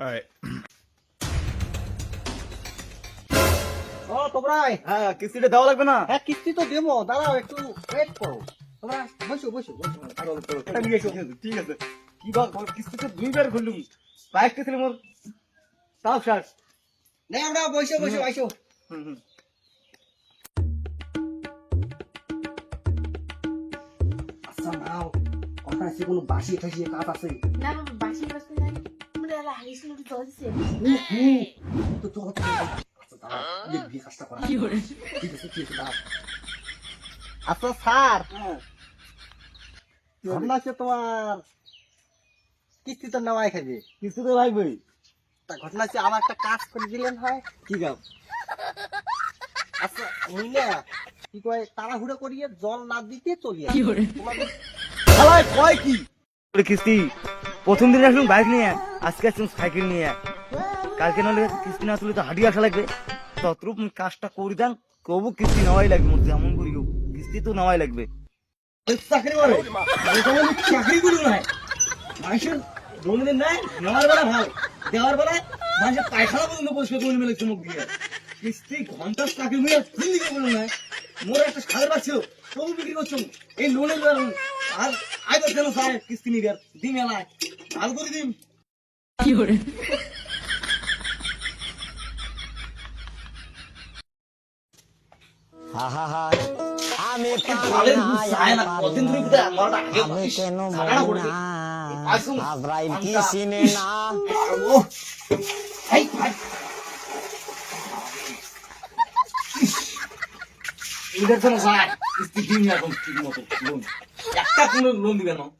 Alright. ও তোমরাই? হ্যাঁ কিস্তিটা দেওয়া লাগবে না। হ্যাঁ কিস্তি তো দেবো। দাঁড়াও একটু ওয়েট করো। তোমরা বসো বসো বসো। এটা নিয়ে এসো। ঠিক আছে কি বল বল, কিস্তিতে দুইবার খুললুম বাইক ছিল মোর। তাও শ্বাস না আমরা বসো বসো আইসো হুম হুম। আচ্ছা নাও। কথা আছে কোনো বাসি ঠাসি কাজ আছে? না বাসি বাসতে আচ্ছা আচ্ছা স্যার। হ্যাঁ। ঘটনা তোমার তো নেওয়াই খাবে কিস্তি তো লাগবেই তা ঘটনা হচ্ছে আমার একটা কাজ করে দিলেন হয়। কি কাজ? আচ্ছা ওই না কি কয় তাড়াহুড়ো করিয়ে জল না দিতে চলি আসি। তোমাদের কয় কি? কিস্তি। প্রথম দিন আসলাম বাইক নিয়ে। আজকে আসলাম সাইকেল নিয়ে। কালকে নাহলে কিস্তি না তুলে তো হাঁটি আসা লাগবে। ততরূপ কাজটা করে দেন কবু কিস্তি নেওয়াই লাগবে মোর যেমন করি কিস্তি তো নেওয়াই লাগবে। পায়খানা পর্যন্ত দিয়ে। কিস্তি চাকরি বলো না একটা করছ এই লোনের আর আয় কেন কিস্তি নিবে দিন এলায়। ভালো করে দিন। আমি না কেন। কি। চিনে এদের জন্য দিন এখন ঠিক মতো। লোন। একটা কোনো লোন দিবে না।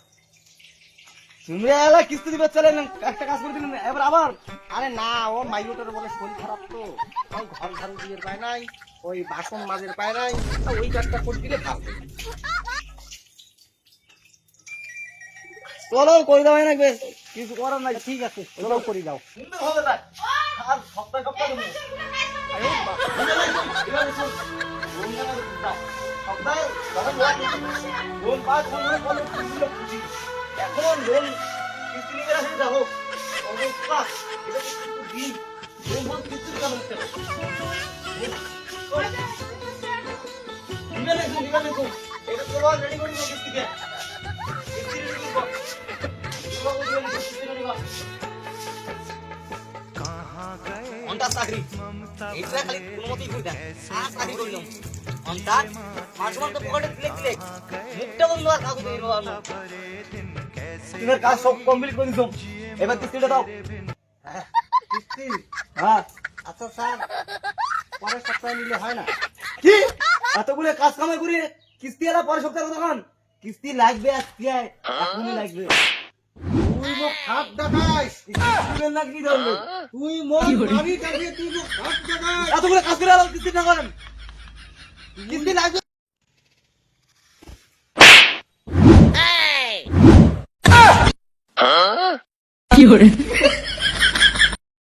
তুমি এলা কিস্তি চলে একটা কাজ করে এবার আবার আরে না ও মাইওটার বলে শরীর খারাপ তো ঘর পায় নাই ওই বাসন মাজের পায় নাই ওই কাজটা করে দিলে চলো করে দেওয়াই লাগবে কিছু করার নাই ঠিক আছে ওটাও করে দাও হবে তাই আর দাও। সপ্তাহে এখন লোন কিস্তি নিতে আসে যাব অবস্থা এটা তো দিন। লোন বলে কিস্তি। অন্তার চাকরি। এইটা খালি কোনো মতেই না। আর চাকরি করিলাম অন্তার মাঝে পকেটে দিলে দিলে মুখটা বন্ধ আর কাগজ দিয়ে দেবো তোমার কাজ সব কমপ্লিট করে দিছো। এবার কিস্তিটা দাও। হ্যাঁ, কিস্তি? হ্যাঁ। আচ্ছা স্যার। পরের সপ্তাহে নিলে হয় না। কি? এতগুলো কাজ কামাই করে কিস্তি এলা পরে সপ্তাহে কিস্তি লাগবে আজকে। এখনই লাগবে। মোক হাত দেখাইস। দিবেন না কি ধরবে তুই মোর বাড়ি কাছে তুই মোক হাত দেখাইস। এতগুলো কাজ করে আলো কিস্তি না করেন? কিস্তি লাগবে কি hore